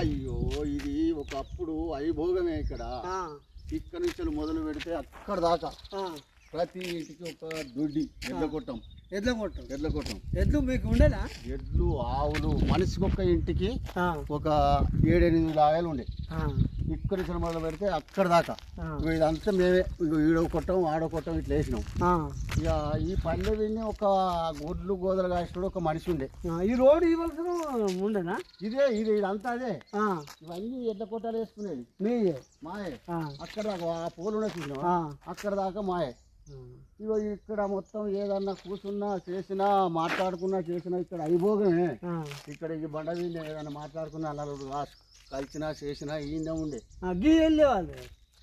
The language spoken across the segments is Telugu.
అయ్యో ఇది ఒకప్పుడు అయిభోగమే ఇక్కడ. ఇక్కడ నుంచి మొదలు పెడితే అక్కడ దాకా. ప్రతి ఇంటికి ఒక దొడ్డి ఎడ్ల కొట్టం. ఎడ్ల కొట్టం. ఎడ్ల కొట్టం. ఎడ్లు మీకు ఉండేనా? ఎడ్లు ఆవులు మనిషికి ఒక్క ఇంటికి ఒక ఏడెనిమిది లాగాలు ఉండే. ఇక్కడ నుంచి మొదలు పెడితే అక్కడ దాకా. ఇదంతా మేమే ఈడో కొట్టం ఆడో కొట్టం ఇట్లా వేసినాం. ఇక ఈ పల్లె విని ఒక గుడ్లు గోదలు కాసినాడు ఒక మనిషి ఉండే. ఈ రోడ్ ఇవ్వాల్సిన ఉండేనా? ఇదే ఇది ఇదంతా అదే. ఇవన్నీ ఎడ్ల కొట్టాలు వేసుకునేది. మాయే? ఆ, అక్కడ దాకా ఆ పూలు ఉన్నాయి చూసినావా? ఆ, అక్కడ దాకా మాయే. ఇగో ఇక్కడ మొత్తం ఏదన్నా కూర్చున్నా చేసినా మాట్లాడుకున్నా చేసినా ఇక్కడ అయిపోగమే ఇక్కడ ఈ బండ మీద ఏదన్నా మాట్లాడుకున్నా నలుగురు రాసు కలిసినా చేసినా ఈయన ఉండే. గీ వెళ్ళేవాళ్ళు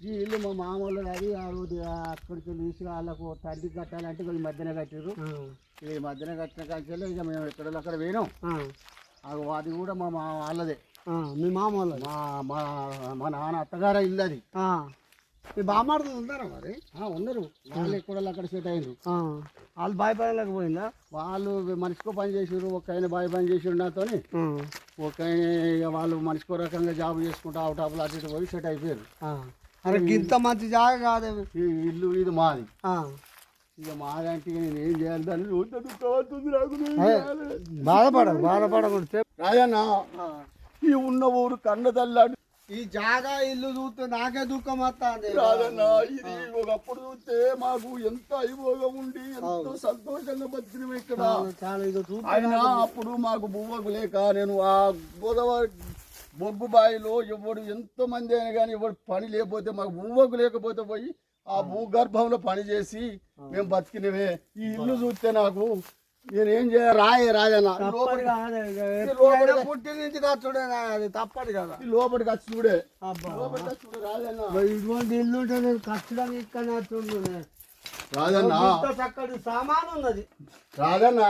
ఈ ఇల్లు మా మామూలు అది ఆ రోజు అక్కడికి తీసి వాళ్ళకు తండ్రి కట్టాలంటే వీళ్ళు మధ్యన కట్టారు ఈ మధ్యన కట్టిన కాల్చెల్లి ఇక మేము ఎక్కడ అక్కడ పోయినాం. అది కూడా మా మా వాళ్ళదే. మీ మామ వాళ్ళది. మా మా నాన్న అత్తగార ఇల్లు అది. మీ బామ్మార్దులు ఉన్నారా మరి? ఆ, ఉన్నారు. వాళ్ళు ఎక్కడ అక్కడ సెట్ అయ్యారు వాళ్ళు భయపడలేక పోయిందా? వాళ్ళు మనిషికో పని చేసారు ఒక ఆయన బాయ్ పని చేసారు నాతో ఒక ఆయన వాళ్ళు మనిషికో రకంగా జాబ్ చేసుకుంటూ అవుట్ ఆఫ్ అటు ఇటు పోయి సెట్ అయిపోయారు. అరే ఇంత మంచి జాగా కాదే ఇల్లు ఇది మాది. ఇక మాదంటే నేను ఏం చేయాలి? దాన్ని నాకు? బాధపడకు బాధపడకూడదు. రాజన్న. ఈ ఉన్న ఊరు కన్న తల్లాడు ఈ జాగా ఇల్లు చూస్తే నాకే దుఃఖం వస్తుంది. ఇది ఒకప్పుడు చూస్తే మాకు ఎంత అయిపోగా ఉండి ఎంతో సంతోషంగా బతికినాం ఇక్కడ. ఆయన అప్పుడు మాకు బువ్వకు లేక నేను ఆ గోదావరి బొగ్గు బావిలో ఎవడు ఎంతో మంది అయినా కానీ ఎవడు పని లేకపోతే మాకు బువ్వకు లేకపోతే పోయి ఆ భూగర్భంలో పని చేసి మేము బతికినవే. ఈ ఇల్లు చూస్తే నాకు నేనేం చేయాలి? రాయే రాజన్న పుట్టిన నుంచి ఖర్చుడే అది తప్పదు కదా. వచ్చి చూడే. మరి ఇటువంటి ఇల్లు ఉంటే నేను ఖర్చుడానికి ఇక్కడ నచ్చుండే రాజన్న. ఇంత చక్కటి సామాను ఉన్నది. రాజన్న.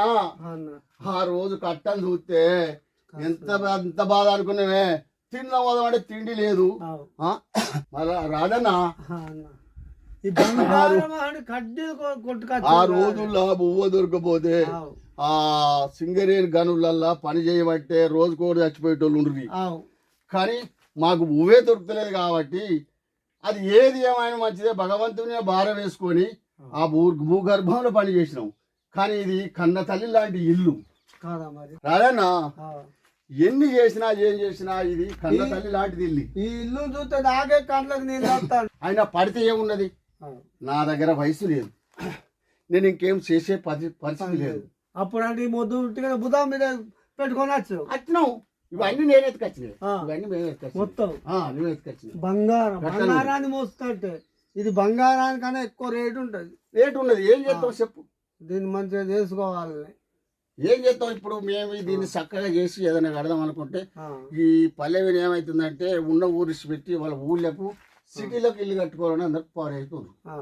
ఆ రోజు కట్టని చూస్తే ఎంత ఎంత బాధ అనుకున్నావే తిన్న పోదామంటే తిండి లేదు? మళ్ళా రాజన్న. ఆ రోజుల్లో బువ్వ దొరకపోతే. ఆ సింగరేణి గనులల్లా పని చేయబట్టే రోజుకు ఒకటి చచ్చిపోయేటోళ్ళు ఉండ్రి. కానీ మాకు బువ్వే దొరకలేదు కాబట్టి అది ఏది ఏమైనా మంచిదే భగవంతుని భారం వేసుకొని ఆ భూ భూగర్భంలో పని చేసినాం. కానీ ఇది కన్న తల్లి లాంటి ఇల్లు. రాదన్న. ఎన్ని చేసినా ఏం చేసినా ఇది కన్న తల్లి లాంటిది ఇల్లు. ఈ ఇల్లు చూస్తే నాకే కండ్లకు నీళ్ళు ఆయన పడితే ఏమున్నది? నా దగ్గర వయసు లేదు. నేను ఇంకేం చేసే పరి పరిస్థితి లేదు. అప్పుడు అంటే ఈ మొద్దు బుధం మీద పెట్టుకోనచ్చు వచ్చినావు. ఇవన్నీ నేను ఎత్తుకొచ్చినాయి. ఇవన్నీ మేము మొత్తం. బంగారం. బంగారాన్ని మోస్తుంటే ఇది బంగారానికన్నా ఎక్కువ రేటు ఉంటుంది. రేటు ఉన్నది. ఏం చేస్తావు చెప్పు. దీన్ని మంచిగా చేసుకోవాలి. ఏం చేస్తావు ఇప్పుడు? మేము దీన్ని చక్కగా చేసి ఏదైనా కడదాం అనుకుంటే ఈ పల్లెవిని ఏమవుతుందంటే ఉన్న ఊరి పెట్టి వాళ్ళ ఊళ్ళకు సిటీలకు ఇల్లు కట్టుకోవాలని అందరికి ఆ,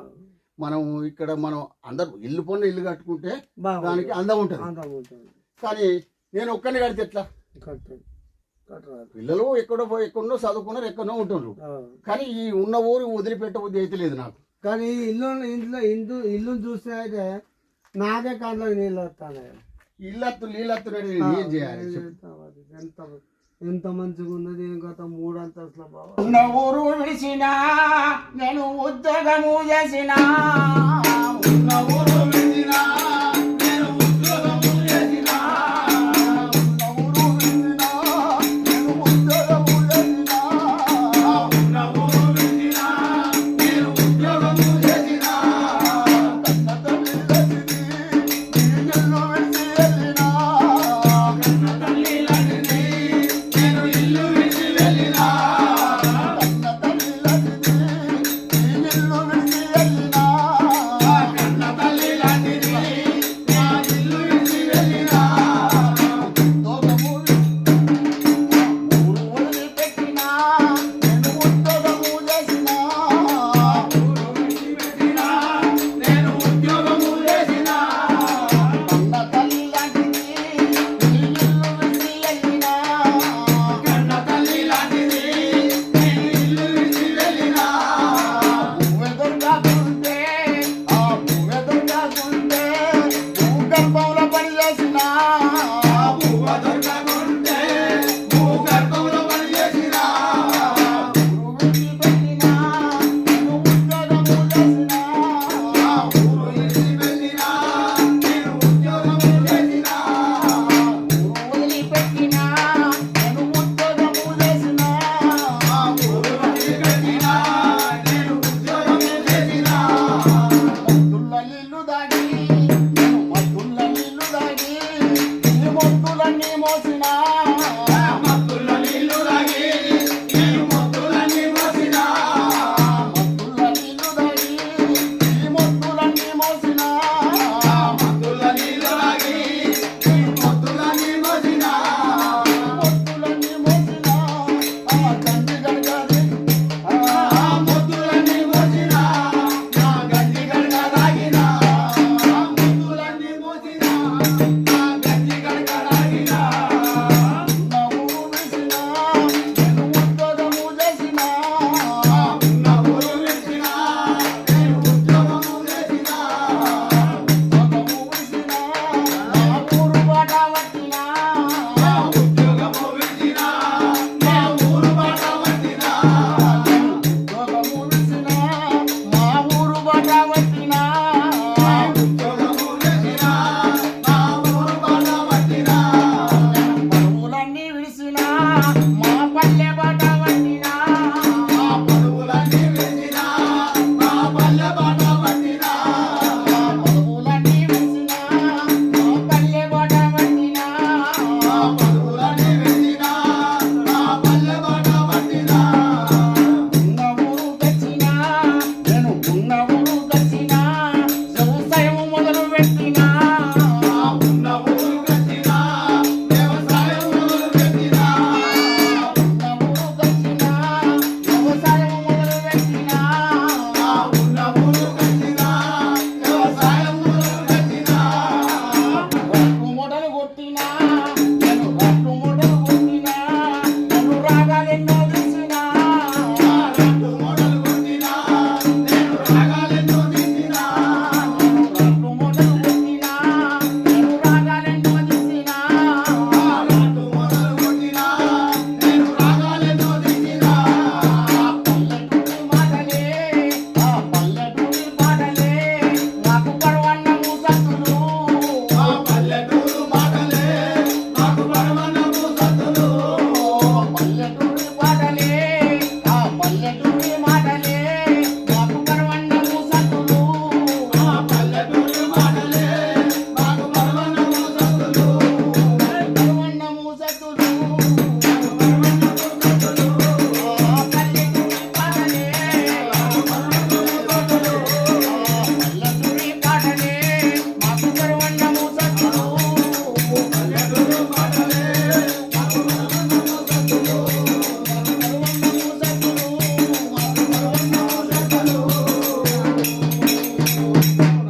మనం ఇక్కడ మనం అందరు ఇల్లు పొన్న ఇల్లు కట్టుకుంటే. దానికి అందం ఉంటుంది. కానీ నేను ఒక్కరిని కడితే ఎట్లా? పిల్లలు ఎక్కడో పోయి ఎక్కడో చదువుకున్నారు ఎక్కడో ఉంటున్నారు. ఆ. కానీ ఈ ఉన్న ఊరు వదిలిపెట్ట బుద్ధి అయితే లేదు నాకు. కానీ ఇల్లు ఇంట్లో ఇంటి ఇల్లు చూస్తే అయితే నాకే కళ్ళకి నీళ్ళు వస్తాయి ఇల్లత్తు నీళ్ళత్తు ఏం చేయాలి. ఎంత మంచిగా ఉన్నది గత మూడు అంతస్తుల బాబా ఊరు విడిచిన నేను ఉద్యోగము చేసిన. ఉన్న ఊరు విడిచినా